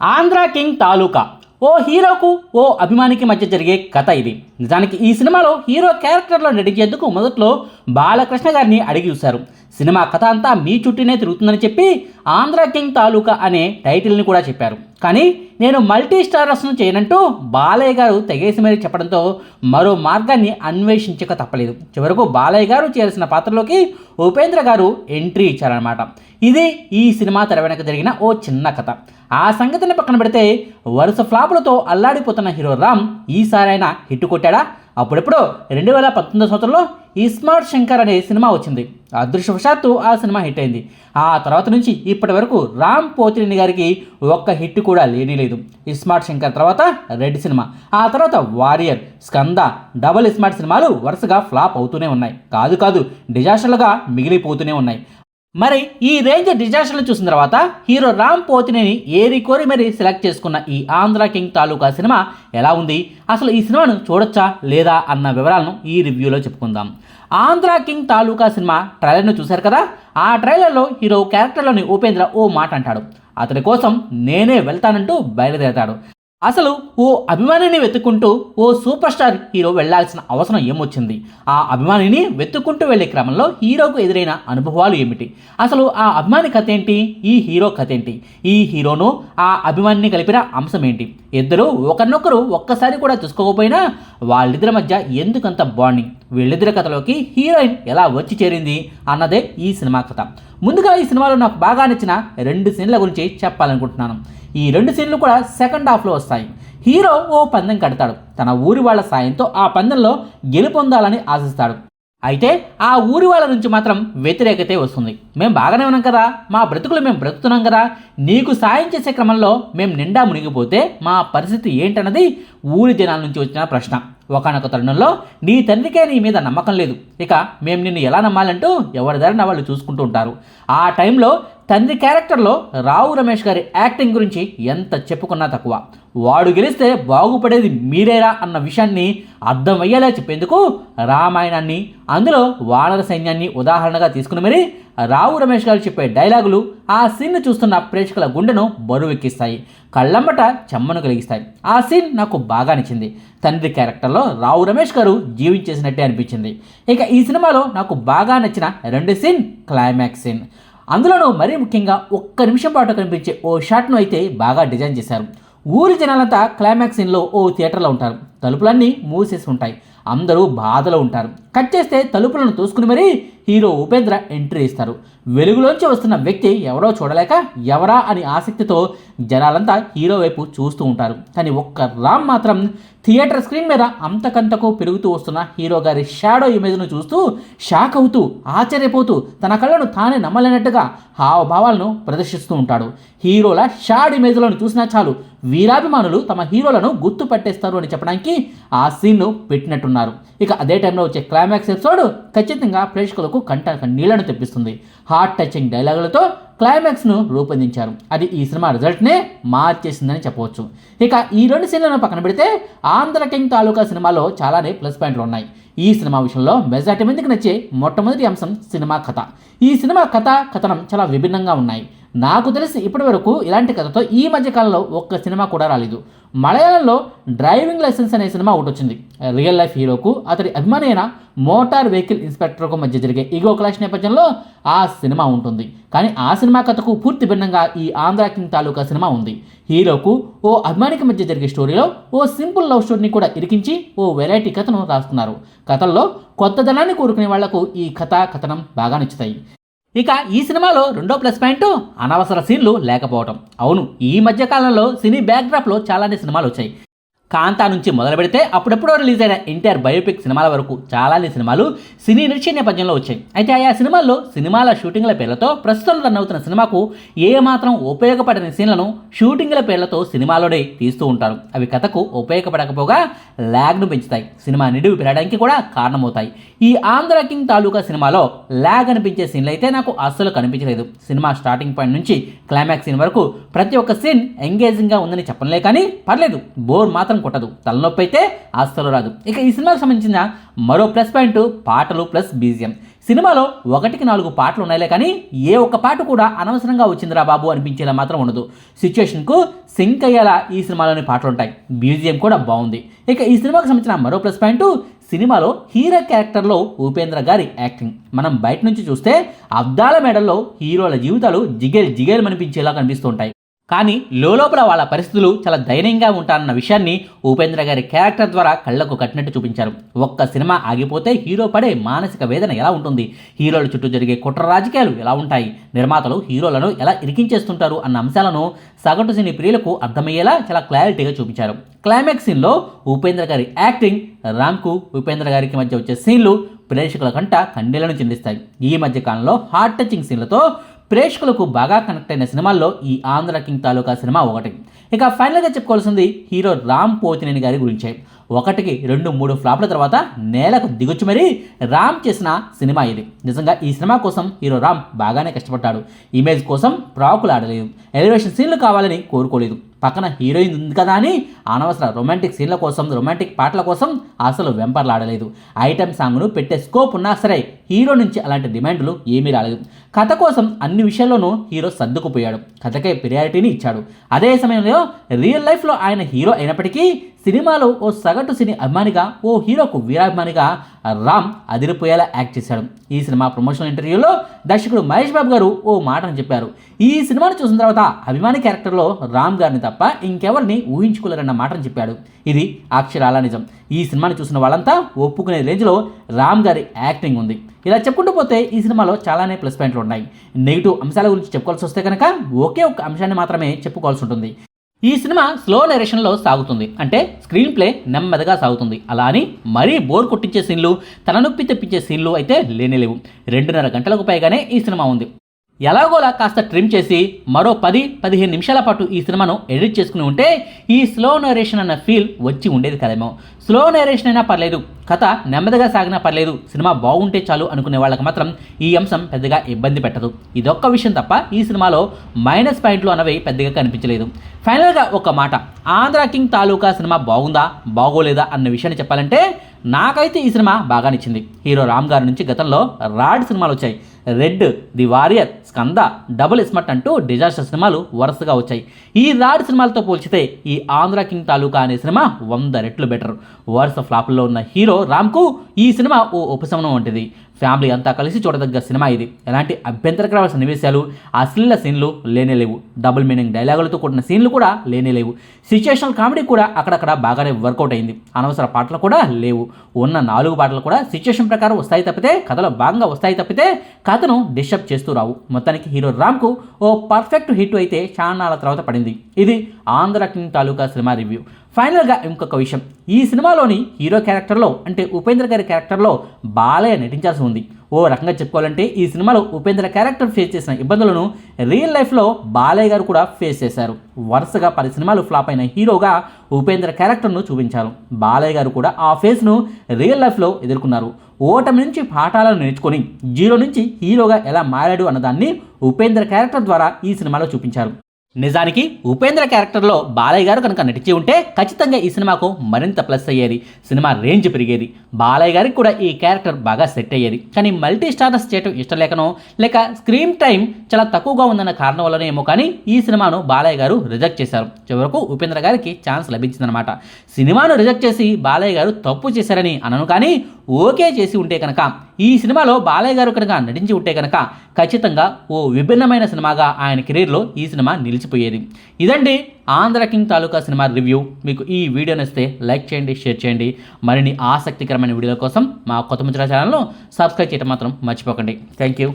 Andhra king తాలూకా ఓ హీరోకు ఓ అభిమానికి మధ్య జరిగే కథ ఇది. నిజానికి ఈ సినిమాలో హీరో క్యారెక్టర్లో నటించేందుకు మొదట్లో బాలకృష్ణ గారిని అడిగి చూశారు. సినిమా కథ అంతా మీ చుట్టూనే తిరుగుతుందని చెప్పి ఆంధ్ర కింగ్ తాలూకా అనే టైటిల్ని కూడా చెప్పారు. కానీ నేను మల్టీ స్టారర్స్ను చేయనంటూ బాలయ్య గారు తెగేసి మరీ చెప్పడంతో మరో మార్గాన్ని అన్వేషించక తప్పలేదు. చివరకు బాలయ్య గారు చేయాల్సిన పాత్రలోకి ఉపేంద్ర గారు ఎంట్రీ ఇచ్చారనమాట ఇది ఈ సినిమా తెర వెనక జరిగిన ఓ చిన్న కథ. ఆ సంగతిని పక్కన పెడితే వరుస ఫ్లాపులతో అల్లాడిపోతున్న హీరో రామ్ ఈసారైనా హిట్ కొట్టి కొట్టాడా? అప్పుడెప్పుడు రెండు వేల పంతొమ్మిదో సంవత్సరంలో ఇస్మార్ట్ శంకర్ అనే సినిమా వచ్చింది. అదృష్టవశాత్తు ఆ సినిమా హిట్ అయింది. ఆ తర్వాత నుంచి ఇప్పటి వరకు రామ్ పోతినేని గారికి ఒక్క హిట్ కూడా లేని లేదు. ఇస్మార్ట్ శంకర్ తర్వాత రెడ్ సినిమా ఆ తర్వాత వారియర్ స్కంద డబల్ ఇస్మార్ట్ సినిమాలు వరుసగా ఫ్లాప్ అవుతూనే ఉన్నాయి. కాదు కాదు డిజాస్టర్లుగా మిగిలిపోతూనే ఉన్నాయి. మరి ఈ రేంజ్ డిజాస్టర్లు చూసిన తర్వాత హీరో రామ్ పోతినేని ఏరి కోరి మరి సెలెక్ట్ చేసుకున్న ఈ ఆంధ్ర కింగ్ తాలూకా సినిమా ఎలా ఉంది? అసలు ఈ సినిమాను చూడొచ్చా లేదా అన్న వివరాలను ఈ రివ్యూలో చెప్పుకుందాం. ఆంధ్ర కింగ్ తాలూకా సినిమా ట్రైలర్ను చూశారు కదా? ఆ ట్రైలర్లో హీరో క్యారెక్టర్లోని ఉపేంద్ర ఓ మాట అంటాడు అతని కోసం నేనే వెళ్తానంటూ బయలుదేరతాడు. అసలు ఓ అభిమానిని వెతుక్కుంటూ ఓ సూపర్ స్టార్ హీరో వెళ్ళాల్సిన అవసరం ఏమొచ్చింది? ఆ అభిమానిని వెతుక్కుంటూ వెళ్ళే క్రమంలో హీరోకు ఎదురైన అనుభవాలు ఏమిటి? అసలు ఆ అభిమాని కథ ఏంటి? ఈ హీరో కథ ఏంటి? ఈ హీరోను ఆ అభిమానిని కలిపిన అంశం ఏంటి? ఇద్దరు ఒకరినొకరు ఒక్కసారి కూడా చూసుకోకపోయినా వాళ్ళిద్దరి మధ్య ఎందుకంత బాండింగ్? వీళ్ళిద్దరి కథలోకి హీరోయిన్ ఎలా వచ్చి చేరింది అన్నదే ఈ సినిమా కథ. ముందుగా ఈ సినిమాలో నాకు బాగా నచ్చిన రెండు సీన్ల గురించి చెప్పాలనుకుంటున్నాను. ఈ రెండు సీన్లు కూడా సెకండ్ హాఫ్లో వస్తాయి. హీరో ఓ పందెం కడతాడు. తన ఊరి వాళ్ళ సాయంతో ఆ పందెంలో గెలుపొందాలని ఆశిస్తాడు. అయితే ఆ ఊరి వాళ్ళ నుంచి మాత్రం వ్యతిరేకతే వస్తుంది. మేము బాగానే ఉన్నాం కదా? మా బ్రతుకులు మేము బ్రతుకుతున్నాం కదా? నీకు సాయం చేసే క్రమంలో మేము నిండా మునిగిపోతే మా పరిస్థితి ఏంటన్నది ఊరి జనాల నుంచి వచ్చిన ప్రశ్న. ఒకనొక తరుణంలో నీ తండ్రికే నీ మీద నమ్మకం లేదు. ఇక మేము నిన్ను ఎలా నమ్మాలంటూ ఎవరి దారిన వాళ్ళు చూసుకుంటూ ఉంటారు. ఆ టైంలో తండ్రి క్యారెక్టర్లో రావు రమేష్ గారి యాక్టింగ్ గురించి ఎంత చెప్పుకున్నా తక్కువ. వాడు గెలిస్తే బాగుపడేది మీరేరా అన్న విషయాన్ని అర్థమయ్యేలా చెప్పేందుకు రామాయణాన్ని అందులో వానర సైన్యాన్ని ఉదాహరణగా తీసుకుని మరి రావు రమేష్ గారు చెప్పే డైలాగులు ఆ సీన్ను చూస్తున్న ప్రేక్షకుల గుండెను బరువెక్కిస్తాయి కళ్ళమ్మట చెమ్మను కలిగిస్తాయి. ఆ సీన్ నాకు బాగా నచ్చింది. తండ్రి క్యారెక్టర్లో రావు రమేష్ గారు జీవించేసినట్టే అనిపించింది. ఇక ఈ సినిమాలో నాకు బాగా నచ్చిన రెండు సీన్ క్లైమాక్స్ సీన్. అందులోనూ మరీ ముఖ్యంగా ఒక్క నిమిషం పాటు కనిపించే ఓ షాట్ను అయితే బాగా డిజైన్ చేశారు. ఊరి జనాలంతా క్లైమాక్స్ ఇన్లో ఓ థియేటర్లో ఉంటారు. తలుపులన్నీ మూసేసి ఉంటాయి. అందరూ బాధలో ఉంటారు. కట్ చేస్తే తలుపులను తోసుకుని మరీ హీరో ఉపేంద్ర ఎంట్రీ ఇస్తారు. వెలుగులోంచి వస్తున్న వ్యక్తి ఎవరో చూడలేక ఎవరా అని ఆసక్తితో జనాలంతా హీరో వైపు చూస్తూ ఉంటారు. కానీ ఒక్క రామ్ మాత్రం థియేటర్ స్క్రీన్ మీద అంతకంతకు పెరుగుతూ వస్తున్న హీరో గారి షాడో ఇమేజ్ను చూస్తూ షాక్ అవుతూ ఆశ్చర్యపోతూ తన కళ్ళను తానే నమ్మలేనట్టుగా హావభావాలను ప్రదర్శిస్తూ ఉంటాడు. హీరోల షాడ్ ఇమేజ్లను చూసినా చాలు వీరాభిమానులు తమ హీరోలను గుర్తుపట్టేస్తారు అని చెప్పడానికి ఆ సీన్ను పెట్టినట్టున్నారు. ఇక అదే టైంలో వచ్చే క్లైమాక్స్ ఎపిసోడ్ ఖచ్చితంగా ప్రేక్షకులకు కంట నీళ్ళను తెప్పిస్తుంది. హార్ట్ టచింగ్ డైలాగులతో క్లైమాక్స్ను రూపొందించారు. అది ఈ సినిమా రిజల్ట్నే మార్చేసిందని చెప్పవచ్చు. ఇక ఈ రెండు సీన్లను పక్కన పెడితే ఆంధ్ర కింగ్ తాలూకా సినిమాలో చాలానే ప్లస్ పాయింట్లు ఉన్నాయి. ఈ సినిమా విషయంలో మెజార్టీ మందికి నచ్చే మొట్టమొదటి అంశం సినిమా కథ. ఈ సినిమా కథ కథనం చాలా విభిన్నంగా ఉన్నాయి. నాకు తెలిసి ఇప్పటి వరకు ఇలాంటి కథతో ఈ మధ్య కాలంలో ఒక్క సినిమా కూడా రాలేదు. మలయాళంలో డ్రైవింగ్ లైసెన్స్ అనే సినిమా ఒకటి వచ్చింది. రియల్ లైఫ్ హీరోకు అతడి అభిమాని అయిన మోటార్ వెహికల్ ఇన్స్పెక్టర్కు మధ్య జరిగే ఈగో క్లాష్ నేపథ్యంలో ఆ సినిమా ఉంటుంది. కానీ ఆ సినిమా కథకు పూర్తి భిన్నంగా ఈ ఆంధ్ర కింగ్ తాలూకా సినిమా ఉంది. హీరోకు ఓ అభిమానికి మధ్య జరిగే స్టోరీలో ఓ సింపుల్ లవ్ స్టోరీని కూడా ఇరికించి ఓ వెరైటీ కథను రాస్తున్నారు. కథల్లో కొత్తదనాన్ని కోరుకునే వాళ్ళకు ఈ కథ కథనం బాగా నచ్చుతాయి. ఇక ఈ సినిమాలో రెండో ప్లస్ పాయింట్ అనవసర సీన్లు లేకపోవడం అవును ఈ మధ్య కాలంలో సినీ బ్యాక్డ్రాప్లో చాలానే సినిమాలు వచ్చాయి. కాంతా నుంచి మొదలు పెడితే అప్పుడెప్పుడో రిలీజ్ అయిన ఎన్టీఆర్ బయోపిక్ సినిమాల వరకు చాలానే సినిమాలు సినీ నృత్య నేపథ్యంలో వచ్చాయి. అయితే ఆయా సినిమాల్లో సినిమాల షూటింగ్ల పేర్లతో ప్రస్తుతం రన్ అవుతున్న సినిమాకు ఏ మాత్రం ఉపయోగపడని సీన్లను షూటింగ్ల పేర్లతో సినిమాలోనే తీస్తూ ఉంటారు. అవి కథకు ఉపయోగపడకపోగా ల్యాగ్ను పెంచుతాయి. సినిమా నిడివి పెరగడానికి కూడా కారణమవుతాయి. ఈ ఆంధ్ర కింగ్ తాలూకా సినిమాలో ల్యాగ్ అనిపించే సీన్లు అయితే నాకు అస్సలు కనిపించలేదు. సినిమా స్టార్టింగ్ పాయింట్ నుంచి క్లైమాక్స్ సీన్ వరకు ప్రతి ఒక్క సీన్ ఎంగేజింగ్గా ఉందని చెప్పలే కానీ పర్లేదు. బోర్ మాత్రం కొట్టదు. తలనొప్పి అయితే అస్సలు రాదు. ఇక ఈ సినిమాకు సంబంధించిన మరో ప్లస్ పాయింట్ పాటలు ప్లస్ బీజియం. సినిమాలో ఒకటికి నాలుగు పాటలు ఉన్నాయిలే కానీ ఏ ఒక్క పాట కూడా అనవసరంగా వచ్చిందిరా బాబు అనిపించేలా మాత్రం ఉండదు. సిచ్యుయేషన్కు సింక్ అయ్యేలా ఈ సినిమాలోని పాటలు ఉంటాయి. మ్యూజియం కూడా బాగుంది. ఇక ఈ సినిమాకు సంబంధించిన మరో ప్లస్ పాయింట్ సినిమాలో హీరో క్యారెక్టర్లో ఉపేంద్ర గారి యాక్టింగ్ మనం బయట నుంచి చూస్తే అద్దాల మెడల్లో హీరోల జీవితాలు జిగేల్ జిగేల్ అనిపించేలా కనిపిస్తుంటాయి కానీ లోపల వాళ్ళ పరిస్థితులు చాలా దయనీయంగా ఉంటారన్న విషయాన్ని ఉపేంద్ర గారి క్యారెక్టర్ ద్వారా కళ్ళకు కట్టినట్టు చూపించారు. ఒక్క సినిమా ఆగిపోతే హీరో పడే మానసిక వేదన ఎలా ఉంటుంది? హీరోల చుట్టూ జరిగే కుట్ర రాజకీయాలు ఎలా ఉంటాయి? నిర్మాతలు హీరోలను ఎలా ఇరికించేస్తుంటారు అన్న అంశాలను సగటు సినీ ప్రియులకు అర్థమయ్యేలా చాలా క్లారిటీగా చూపించారు. క్లైమాక్స్ సీన్లో ఉపేంద్ర గారి యాక్టింగ్ రామ్కు ఉపేంద్ర గారికి మధ్య వచ్చే సీన్లు ప్రేక్షకుల కంట కండీలను చెందిస్తాయి. ఈ మధ్య కాలంలో హార్ట్ టచింగ్ సీన్లతో ప్రేక్షకులకు బాగా కనెక్ట్ అయిన సినిమాల్లో ఈ ఆంధ్ర కింగ్ తాలూకా సినిమా ఒకటి. ఇక ఫైనల్గా చెప్పుకోవాల్సింది హీరో రామ్ పోతినేని గారి గురించే. ఒకటికి రెండు మూడు ఫ్లాప్ల తర్వాత నేలకు దిగొచ్చు మరీ రామ్ చేసిన సినిమా ఇది. నిజంగా ఈ సినిమా కోసం హీరో రామ్ బాగానే కష్టపడ్డాడు. ఇమేజ్ కోసం ప్రాకులు ఆడలేదు. ఎలివేషన్ సీన్లు కావాలని కోరుకోలేదు. పక్కన హీరోయిన్ ఉంది కదా అని అనవసర రొమాంటిక్ సీన్ల కోసం రొమాంటిక్ పాటల కోసం అసలు వెంపర్లాడలేదు. ఐటెం సాంగ్ను పెట్టే స్కోప్ ఉన్నా సరే హీరో నుంచి అలాంటి డిమాండ్లు ఏమీ రాలేదు. కథ కోసం అన్ని విషయాల్లోనూ హీరో సర్దుకుపోయాడు. కథకే ప్రియారిటీని ఇచ్చాడు. అదే సమయంలో రియల్ లైఫ్లో ఆయన హీరో అయినప్పటికీ సినిమాలో ఓ సగటు సినీ అభిమానిగా ఓ హీరోకు వీరాభిమానిగా రామ్ అదిరిపోయేలా యాక్ట్ చేశాడు. ఈ సినిమా ప్రమోషనల్ ఇంటర్వ్యూలో దర్శకుడు మహేష్ బాబు గారు ఓ మాటను చెప్పారు. ఈ సినిమాను చూసిన తర్వాత అభిమాని క్యారెక్టర్లో రామ్ గారిని తప్ప ఇంకెవరిని ఊహించుకోలేరన్న మాటను చెప్పాడు. ఇది అక్షరాల నిజం. ఈ సినిమా సినిమాని చూసిన వాళ్ళంతా ఒప్పుకునే రేంజ్లో రామ్ గారి యాక్టింగ్ ఉంది. ఇలా చెప్పుకుంటూ పోతే ఈ సినిమాలో చాలానే ప్లస్ పాయింట్లు ఉన్నాయి. నెగిటివ్ అంశాల గురించి చెప్పుకోవాల్సి వస్తే కనుక ఒకే ఒక్క అంశాన్ని మాత్రమే చెప్పుకోవాల్సి ఉంటుంది. ఈ సినిమా స్లో నెరేషన్లో సాగుతుంది. అంటే స్క్రీన్ ప్లే నెమ్మదిగా సాగుతుంది. అలా అని మరీ బోర్ కొట్టించే సీన్లు తలనొప్పి తెప్పించే సీన్లు అయితే లేనేలేవు రెండున్నర గంటలకు పైగానే ఈ సినిమా ఉంది. ఎలాగోలా కాస్త ట్రిమ్ చేసి మరో పది పదిహేను నిమిషాల పాటు ఈ సినిమాను ఎడిట్ చేసుకుని ఉంటే ఈ స్లో నరేషన్ అన్న ఫీల్ వచ్చి ఉండేది కదేమో. స్లో నేరేషన్ అయినా పర్లేదు కథ నెమ్మదిగా సాగినా పర్లేదు సినిమా బాగుంటే చాలు అనుకునే వాళ్ళకి మాత్రం ఈ అంశం పెద్దగా ఇబ్బంది పెట్టదు. ఇదొక్క విషయం తప్ప ఈ సినిమాలో మైనస్ పాయింట్లు అనేవి పెద్దగా కనిపించలేదు. ఫైనల్గా ఒక మాట ఆంధ్ర కింగ్ తాలూకా సినిమా బాగుందా బాగోలేదా అన్న విషయాన్ని చెప్పాలంటే నాకైతే ఈ సినిమా బాగా నచ్చింది హీరో రామ్ గారి నుంచి గతంలో రాడ్ సినిమాలు వచ్చాయి. Red the warrior Skanda double iSmart అంటూ డిజాస్టర్ సినిమాలు వరుసగా వచ్చాయి. ఈ రాడ్ సినిమాలతో పోల్చితే ఈ ఆంధ్ర కింగ్ తాలూకా అనే సినిమా వంద రెట్లు బెటర్. వరుస ఫ్లాపుల్లో ఉన్న హీరో రామ్కు ఈ సినిమా ఓ ఉపశమనం వంటిది. ఫ్యామిలీ అంతా కలిసి చూడదగ్గ సినిమా ఇది. ఎలాంటి అభ్యంతరకరమైన సన్నివేశాలు అశ్లీల సీన్లు లేనేలేవు డబుల్ మీనింగ్ డైలాగులతో కూడిన సీన్లు కూడా లేనేలేవు సిచ్యుయేషనల్ కామెడీ కూడా అక్కడక్కడ బాగానే వర్కౌట్ అయింది. అనవసర పాటలు కూడా లేవు. ఉన్న నాలుగు పాటలు కూడా సిచ్యుయేషన్ ప్రకారం వస్తాయి తప్పితే కథలో భాగంగా వస్తాయి తప్పితే కథను డిస్టర్బ్ చేస్తూ రావు. మొత్తానికి హీరో రామ్కు ఓ పర్ఫెక్ట్ హిట్ అయితే చాలా తర్వాత పడింది. ఇది Andhra king Taluka cinema review. ఫైనల్గా ఇంకొక విషయం. ఈ సినిమాలోని హీరో క్యారెక్టర్లో అంటే ఉపేంద్ర గారి క్యారెక్టర్లో బాలయ్య నటించాల్సి ఉంది. ఓ రకంగా చెప్పుకోవాలంటే ఈ సినిమాలో ఉపేంద్ర క్యారెక్టర్ ఫేస్ చేసిన ఇబ్బందులను రియల్ లైఫ్లో బాలయ్య గారు కూడా ఫేస్ చేశారు. వరుసగా పది సినిమాలు ఫ్లాప్ అయిన హీరోగా ఉపేంద్ర క్యారెక్టర్ను చూపించారు. బాలయ్య గారు కూడా ఆ ఫేస్ను రియల్ లైఫ్లో ఎదుర్కొన్నారు. ఓటమి నుంచి పాఠాలను నేర్చుకొని జీరో నుంచి హీరోగా ఎలా మారాడు అన్నదాన్ని ఉపేంద్ర క్యారెక్టర్ ద్వారా ఈ సినిమాలో చూపించారు. నిజానికి ఉపేంద్ర క్యారెక్టర్లో బాలయ్య గారు కనుక నటించి ఉంటే ఖచ్చితంగా ఈ సినిమాకు మరింత ప్లస్ అయ్యేది. సినిమా రేంజ్ పెరిగేది. బాలయ్య గారికి కూడా ఈ క్యారెక్టర్ బాగా సెట్ అయ్యేది. కానీ మల్టీ స్టార్స్ చేయటం ఇష్టం లేకనో లేక స్క్రీన్ టైం చాలా తక్కువగా ఉందన్న కారణం వల్లనే ఏమో కానీ ఈ సినిమాను బాలయ్య గారు రిజెక్ట్ చేశారు. చివరకు ఉపేంద్ర గారికి ఛాన్స్ లభించిందనమాట సినిమాను రిజెక్ట్ చేసి బాలయ్య గారు తప్పు చేశారని అనను కానీ ఓకే చేసి ఉంటే కనుక ఈ సినిమాలో బాలయ్య గారు కనుక నటించి ఉంటే కనుక ఖచ్చితంగా ఓ విభిన్నమైన సినిమాగా ఆయన కెరీర్లో ఈ సినిమా నిలిచిపోయేది. ఇదండి Andhra king Taluka cinema review. మీకు ఈ వీడియో నచ్చితే లైక్ చేయండి షేర్ చేయండి. మరిన్ని ఆసక్తికరమైన వీడియోల కోసం మా కొత్త ముచ్చట ఛానల్ను సబ్స్క్రైబ్ చేయడం మాత్రం మర్చిపోకండి. Thank you.